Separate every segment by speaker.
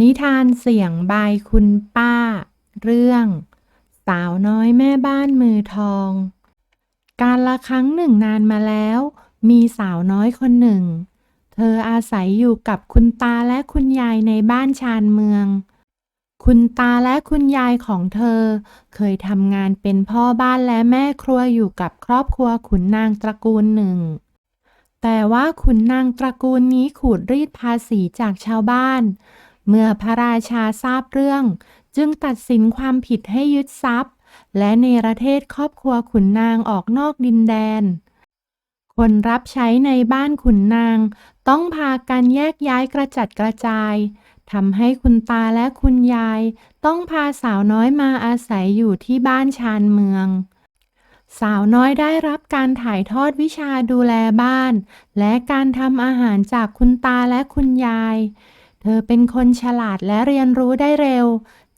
Speaker 1: นิทานเสียงบายคุณป้า เรื่อง สาวน้อยแม่บ้านมือทอง การละครั้งหนึ่งนานมาแล้ว มีสาวน้อยคนหนึ่ง เธออาศัยอยู่กับคุณตาและคุณยายในบ้านชานเมือง คุณตาและคุณยายของเธอ เคยทำงานเป็นพ่อบ้านและแม่ครัวอยู่กับครอบครัวขุนนางตระกูลหนึ่ง แต่ว่าขุนนางตระกูลนี้ขูดรีดภาษีจากชาวบ้าน เมื่อพระราชาทราบเรื่อง จึงตัดสินความผิดให้ยึดทรัพย์ และเนรเทศครอบครัวขุนนางออกนอกดินแดน คนรับใช้ในบ้านขุนนาง ต้องพากันแยกย้ายกระจัดกระจายทำให้คุณตาและคุณยาย ต้องพาสาวน้อยมาอาศัยอยู่ที่บ้านชานเมือง สาวน้อยได้รับการถ่ายทอดวิชาดูแลบ้าน และการทำอาหารจากคุณตาและคุณยาย ธอเป็นคนฉลาดและเรียนรู้ได้เร็ว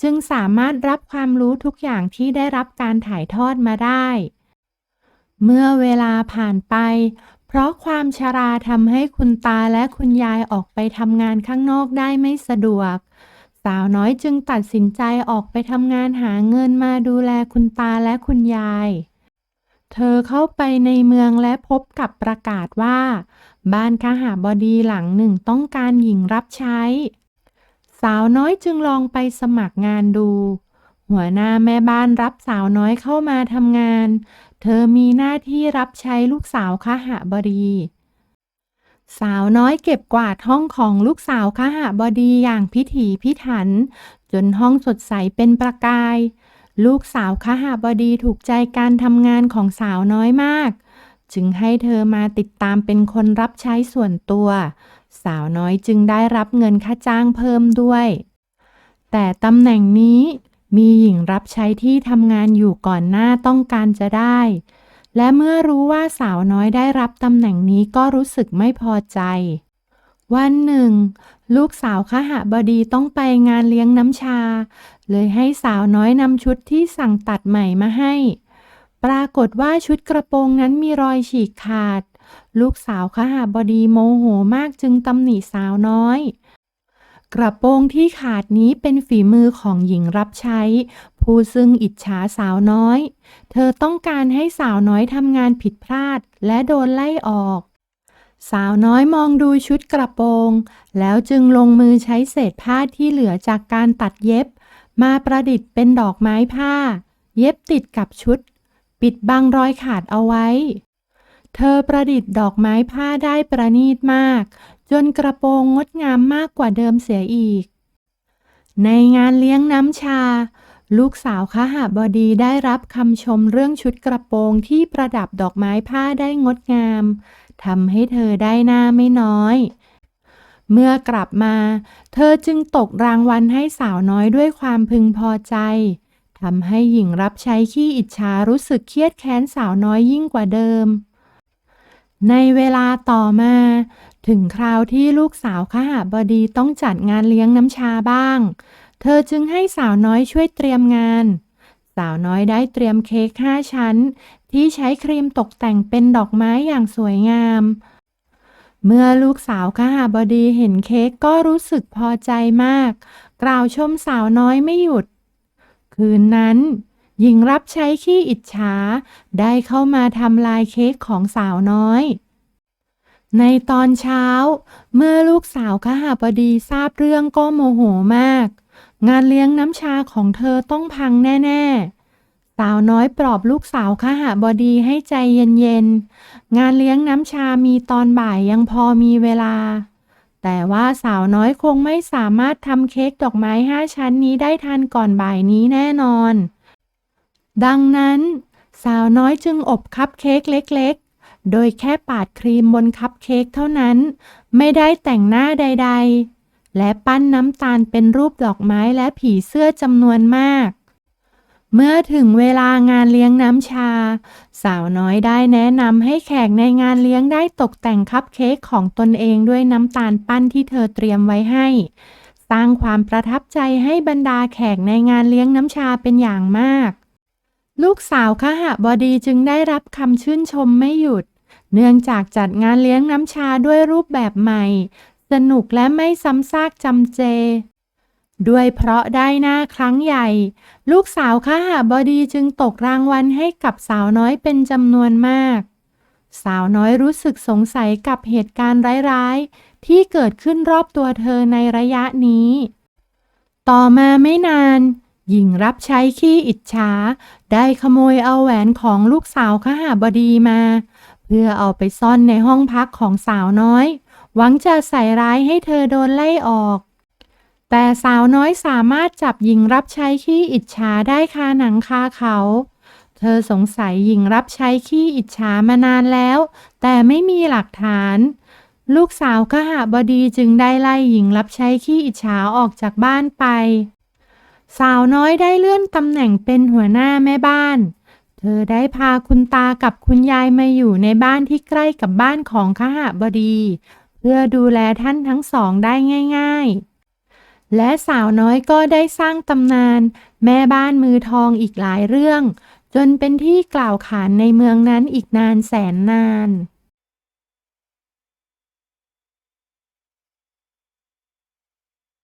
Speaker 1: จึงสามารถรับความรู้ทุกอย่างที่ได้รับการถ่ายทอดมาได้ เมื่อเวลาผ่านไป เพราะความชราทำให้คุณตาและคุณยายออกไปทำงานข้างนอกได้ไม่สะดวก สาวน้อยจึงตัดสินใจออกไปทำงานหาเงินมาดูแลคุณตาและคุณยาย เธอเข้าไปในเมืองและพบกับประกาศว่า บ้านคหาบดีหลังหนึ่งต้องการหญิงรับใช้ สาวน้อยจึงลองไปสมัครงานดู หัวหน้าแม่บ้านรับสาวน้อยเข้ามาทำงาน เธอมีหน้าที่รับใช้ลูกสาวคหาบดีสาวน้อยเก็บกวาดห้องของลูกสาวคหบดีอย่างพิถีพิถัน จนห้องสดใสเป็นประกาย ลูกสาวคหบดีถูกใจการทำงานของสาวน้อยมาก จึงให้เธอมาติดตามเป็นคนรับใช้ส่วนตัว สาวน้อยจึงได้รับเงินค่าจ้างเพิ่มด้วย แต่ตำแหน่งนี้มีหญิงรับใช้ที่ทำงานอยู่ก่อนหน้าต้องการจะได้ และเมื่อรู้ว่าสาวน้อยได้รับตำแหน่งนี้ก็รู้สึกไม่พอใจ วันหนึ่ง ลูกสาวคหบดีต้องไปงานเลี้ยงน้ำชา เลยให้สาวน้อยนำชุดที่สั่งตัดใหม่มาให้ ปรากฏว่าชุดกระโปรงนั้นมีรอยฉีกขาด ลูกสาวคหบดีโมโหมากจึงตำหนิสาวน้อย กระโปรงที่ขาดนี้เป็นฝีมือของหญิงรับใช้ ผู้ซึ่งอิจฉาสาวน้อย เธอต้องการให้สาวน้อยทำงานผิดพลาดและโดนไล่ออก สาวน้อยมองดูชุดกระโปรง แล้วจึงลงมือใช้เศษผ้าที่เหลือจากการตัดเย็บ มาประดิษฐ์เป็นดอกไม้ผ้า เย็บติดกับชุด ปิดบังรอยขาดเอาไว้ เธอประดิษฐ์ดอกไม้ผ้าได้ประณีตมาก จนกระโปรงงดงามมากกว่าเดิมเสียอีก ในงานเลี้ยงน้ำชา ลูกสาวคหาบดีได้รับคำชมเรื่องชุดกระโปรงที่ประดับดอกไม้ผ้าได้งดงามทำให้เธอได้หน้าไม่น้อย เมื่อกลับมา เธอจึงตกรางวัลให้สาวน้อยด้วยความพึงพอใจทำให้หญิงรับใช้ขี้อิจฉารู้สึกเครียดแค้นสาวน้อยยิ่งกว่าเดิม ในเวลาต่อมา ถึงคราวที่ลูกสาวขหาบดีต้องจัดงานเลี้ยงน้ำชาบ้าง เธอจึงให้สาวน้อยช่วยเตรียมงาน สาวน้อยได้เตรียมเค้กห้าชั้น ที่ใช้ครีมตกแต่งเป็นดอกไม้อย่างสวยงาม เมื่อลูกสาวขหบดีเห็นเค้กก็รู้สึกพอใจมาก กล่าวชมสาวน้อยไม่หยุด คืนนั้น หญิงรับใช้ขี้อิจฉาได้เข้ามาทำลายเค้กของสาวน้อยในตอนเช้า เมื่อลูกสาวขหบดีทราบเรื่องก็โมโหมาก งานเลี้ยงน้ำชาของเธอต้องพังแน่ ๆ สาวน้อยปลอบลูกสาวขหาบดีให้ใจเย็น ๆ งานเลี้ยงน้ำชามีตอนบ่ายยังพอมีเวลา แต่ว่าสาวน้อยคงไม่สามารถทำเค้กดอกไม้ห้าชั้นนี้ได้ทันก่อนบ่ายนี้แน่นอน ดังนั้น สาวน้อยจึงอบคัพเค้กเล็กๆ โดยแค่ปาดครีมบนคัพเค้กเท่านั้น ไม่ได้แต่งหน้าใด ๆ และปั้นน้ำตาลเป็นรูปดอกไม้และผีเสื้อจำนวนมาก เมื่อถึงเวลางานเลี้ยงน้ำชา สาวน้อยได้แนะนำให้แขกในงานเลี้ยงได้ตกแต่งคัพเค้กของตนเองด้วยน้ำตาลปั้นที่เธอเตรียมไว้ให้ สร้างความประทับใจให้บรรดาแขกในงานเลี้ยงน้ำชาเป็นอย่างมาก ลูกสาวขหบดีจึงได้รับคำชื่นชมไม่หยุดเนื่องจากจัดงานเลี้ยงน้ำชาด้วยรูปแบบใหม่ สนุกและไม่ซ้ำซากจำเจ ด้วยเพราะได้หน้าครั้งใหญ่ ลูกสาวข้าหาบดีจึงตกรางวัลให้กับสาวน้อยเป็นจำนวนมาก สาวน้อยรู้สึกสงสัยกับเหตุการณ์ร้ายๆ ที่เกิดขึ้นรอบตัวเธอในระยะนี้ ต่อมาไม่นานหญิงรับใช้ขี้อิจฉาได้ขโมยเอาแหวนของลูกสาวขหาบดีมา เพื่อเอาไปซ่อนในห้องพักของสาวน้อย หวังจะใส่ร้ายให้เธอโดนไล่ออก แต่สาวน้อยสามารถจับหญิงรับใช้ขี้อิจฉาได้คาหนังคาเขา เธอสงสัยหญิงรับใช้ขี้อิจฉามานานแล้ว แต่ไม่มีหลักฐาน ลูกสาวขหาบดีจึงได้ไล่หญิงรับใช้ขี้อิจฉาออกจากบ้านไป สาวน้อยได้เลื่อนตำแหน่งเป็นหัวหน้าแม่บ้านเธอได้พาคุณตากับคุณยายมาอยู่ในบ้านที่ใกล้กับบ้านของขหบดี พื่อดูแลท่านทั้งสองได้ง่าย ๆ และสาวน้อยก็ได้สร้างตำนาน แม่บ้านมือทองอีกหลายเรื่อง จนเป็นที่กล่าวขานในเมืองนั้นอีกนานแสนนาน